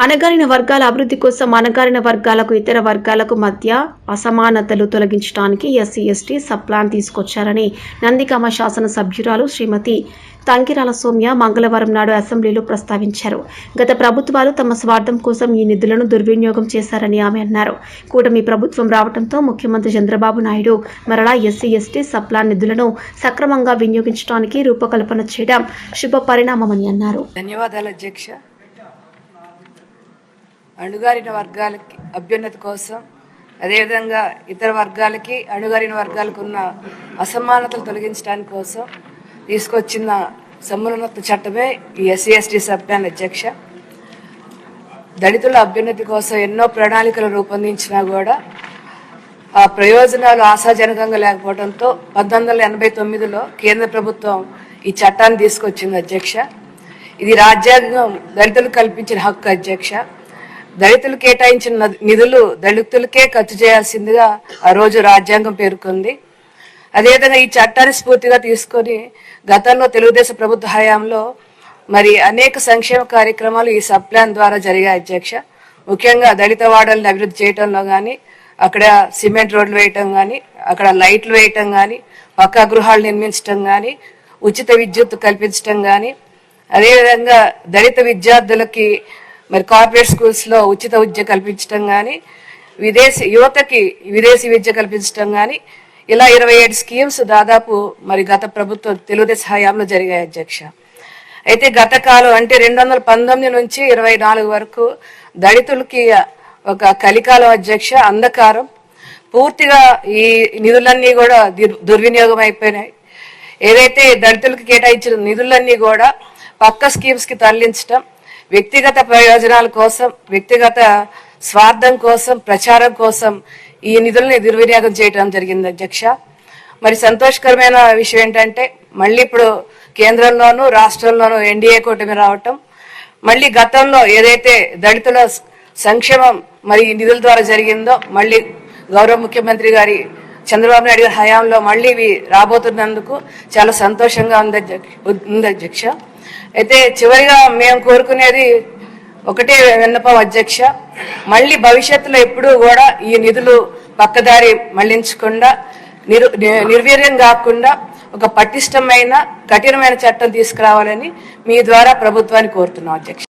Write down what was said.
అణగారిన వర్గాల అభివృద్ధి కోసం అణగారిన వర్గాలకు ఇతర వర్గాలకు మధ్య అసమానతలు తొలగించడానికి ఎస్సీ ఎస్టీ సప్లాన్ తీసుకొచ్చారని నందికామ శాసన సభ్యురాలు శ్రీమతి తంకిరాల సౌమ్య మంగళవారం నాడు అసెంబ్లీలో ప్రస్తావించారు. గత ప్రభుత్వాలు తమ స్వార్థం కోసం ఈ నిధులను దుర్వినియోగం చేశారని ఆమె అన్నారు. కూటమి ప్రభుత్వం రావడంతో ముఖ్యమంత్రి చంద్రబాబు నాయుడు మరలా ఎస్సీ ఎస్టీ సప్లాన్ నిధులను సక్రమంగా వినియోగించడానికి రూపకల్పన చేయడం శుభ పరిణామమని అన్నారు. ధన్యవాదాలు అధ్యక్ష. అణుగారిన వర్గాలకి అభ్యున్నతి కోసం అదేవిధంగా ఇతర వర్గాలకి అణుగారిన వర్గాలకు ఉన్న అసమానతలు తొలగించడానికి కోసం తీసుకొచ్చిన సమున్నత చట్టమే ఈ ఎస్సీ ఎస్టీ సబ్ అధ్యక్ష. దళితుల అభ్యున్నతి కోసం ఎన్నో ప్రణాళికలు రూపొందించినా కూడా ఆ ప్రయోజనాలు ఆశాజనకంగా లేకపోవడంతో పంతొమ్మిది వందల ఎనభై తొమ్మిదిలో కేంద్ర ప్రభుత్వం ఈ చట్టాన్ని తీసుకొచ్చింది అధ్యక్ష. ఇది రాజ్యాంగం దళితులకు కల్పించిన హక్కు అధ్యక్ష. దళితులు కేటాయించిన నిధులు దళితులకే ఖర్చు చేయాల్సిందిగా ఆ రోజు రాజ్యాంగం పేర్కొంది. అదేవిధంగా ఈ చట్టాన్ని స్ఫూర్తిగా తీసుకొని గతంలో తెలుగుదేశం ప్రభుత్వ హయాంలో మరి అనేక సంక్షేమ కార్యక్రమాలు ఈ సబ్ ప్లాన్ ద్వారా జరిగాయి అధ్యక్ష. ముఖ్యంగా దళిత వాడల్ని అభివృద్ధి చేయడంలో కానీ అక్కడ సిమెంట్ రోడ్లు వేయటం కానీ అక్కడ లైట్లు వేయటం కానీ పక్కా గృహాలు నిర్మించటం కానీ ఉచిత విద్యుత్ కల్పించటం కానీ అదేవిధంగా దళిత విద్యార్థులకి మరి కార్పొరేట్ స్కూల్స్లో ఉచిత విద్య కల్పించడం కానీ విదేశీ యువతకి విదేశీ విద్య కల్పించడం కానీ ఇలా ఇరవై ఏడు స్కీమ్స్ దాదాపు మరి గత ప్రభుత్వం తెలుగుదేశం హయాంలో జరిగాయి అధ్యక్ష. అయితే గత కాలం అంటే రెండు వందల పంతొమ్మిది నుంచి ఇరవై నాలుగు వరకు దళితులకి ఒక కలికాలం అధ్యక్ష అంధకారం. పూర్తిగా ఈ నిధులన్నీ కూడా దుర్- దుర్వినియోగం అయిపోయినాయి. ఏదైతే దళితులకు కేటాయించిన నిధులన్నీ కూడా పక్క స్కీమ్స్కి తరలించడం వ్యక్తిగత ప్రయోజనాల కోసం వ్యక్తిగత స్వార్థం కోసం ప్రచారం కోసం ఈ నిధుల్ని దుర్వినియోగం చేయడం జరిగింది అధ్యక్ష. మరి సంతోషకరమైన విషయం ఏంటంటే మళ్ళీ ఇప్పుడు కేంద్రంలోనూ రాష్ట్రంలోనూ ఎన్డీఏ కూటమి రావటం మళ్ళీ గతంలో ఏదైతే దళితుల సంక్షేమం మరి నిధుల ద్వారా జరిగిందో మళ్ళీ గౌరవ ముఖ్యమంత్రి గారి చంద్రబాబు నాయుడు గారి హయాంలో మళ్ళీ ఇవి రాబోతున్నందుకు చాలా సంతోషంగా ఉంది అధ్యక్ష- ఉంది అధ్యక్ష. అయితే చివరిగా మేము కోరుకునేది ఒకటే విన్నపం అధ్యక్ష. మళ్ళీ భవిష్యత్తులో ఎప్పుడూ కూడా ఈ నిధులు పక్కదారి మళ్ళించకుండా నిరు నిర్వీర్యం కాకుండా ఒక పటిష్టమైన కఠినమైన చట్టం తీసుకురావాలని మీ ద్వారా ప్రభుత్వాన్ని కోరుతున్నాం అధ్యక్ష.